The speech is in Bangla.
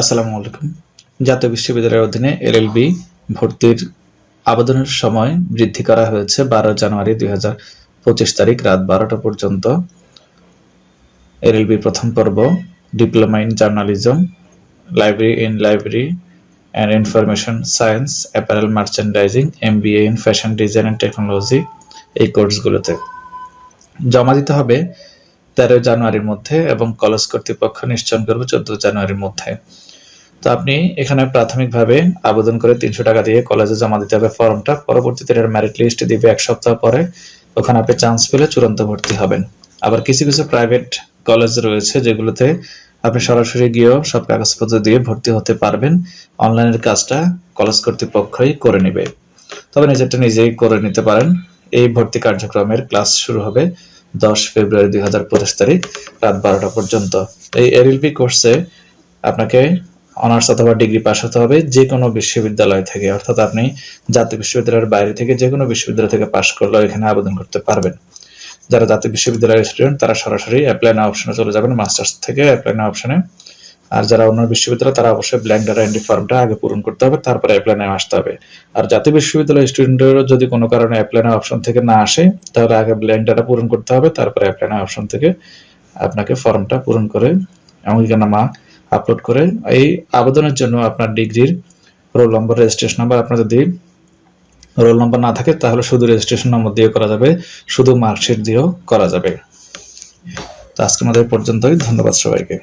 আসসালামু আলাইকুম। জাতীয় বিশ্ববিদ্যালয়ের অধীনে এলএলবি ভর্তির আবেদনের সময় বৃদ্ধি করা হয়েছে বারো জানুয়ারি দুই হাজার পঁচিশ তারিখ রাত বারোটা পর্যন্ত। এলএলবি প্রথম পর্ব, diploma in journalism, library in library and information science, apparel merchandising, MBA in fashion design and technology এই কোর্সগুলোতে। জমা দিতে হবে তেরো জানুয়ারির মধ্যে এবং কলেজ কর্তৃপক্ষ নিশ্চয়ন করবে চোদ্দ জানুয়ারির মধ্যে। তো আপনি এখানে প্রাথমিকভাবে আবেদন করে তিনশো টাকা দিয়ে কলেজে জমা দিতে হবে ফর্মটা। পরবর্তীতে এর মেরিট লিস্ট দিবে এক সপ্তাহ পরে। ওখানে আপনি চান্স পেলে চূড়ান্ত ভর্তি হবেন। আবার কিছু কিছু প্রাইভেট কলেজ রয়েছে যেগুলোতে আপনি সরাসরি গিয়েও সব কাগজপত্র দিয়ে ভর্তি হতে পারবেন। অনলাইনের কাজটা কলেজ কর্তৃপক্ষই করে নেবে। তবে নিজেরটা নিজেই করে নিতে পারেন। এই ভর্তি কার্যক্রমের ক্লাস শুরু হবে দশ ফেব্রুয়ারি দুই হাজার পঁচিশ তারিখ রাত বারোটা পর্যন্ত। এই এলএলবি কোর্সে আপনাকে অনার্স অথবা ডিগ্রি পাস হতে হবে যে কোনো বিশ্ববিদ্যালয় থেকে, অর্থাৎ আপনি জাতীয় বিশ্ববিদ্যালয়ের বাইরে থেকে যে কোনো বিশ্ববিদ্যালয় থেকে পাশ করলেও এখানে আবেদন করতে পারবেন। যারা জাতীয় বিশ্ববিদ্যালয়ের স্টুডেন্ট তারা সরাসরি অ্যাপ্লাই না অপশনে চলে যাবেন মাস্টার্স থেকে অ্যাপ্লাই না অপশনে আর যারা অন্য বিশ্ববিদ্যালয়, তারা অবশ্যই ব্ল্যাঙ্ক ডাটা এন্ট্রি ফর্মটা আগে পূরণ করতে হবে, তারপরে অ্যাপ্লাই না আসতে হবে। আর জাতীয় বিশ্ববিদ্যালয়ের স্টুডেন্টেরও যদি কোনো কারণে অ্যাপ্লাই না অপশন থেকে না আসে, তাহলে আগে ব্ল্যাঙ্ক ডাটা পূরণ করতে হবে, তারপরে অ্যাপ্লাই না অপশন থেকে আপনাকে ফর্মটা পূরণ করে অঙ্গীকারনামা আপলোড করে এই আবেদনের জন্য আপনার ডিগ্রির রোল নম্বর রেজিস্ট্রেশন নাম্বার আপনার যদি রোল নম্বর না থাকে, তাহলে শুধু রেজিস্ট্রেশন নম্বর দিয়ে করা যাবে, শুধু মার্কশিট দিয়েও করা যাবে। তো মধ্যে এই পর্যন্তই, ধন্যবাদ সবাইকে।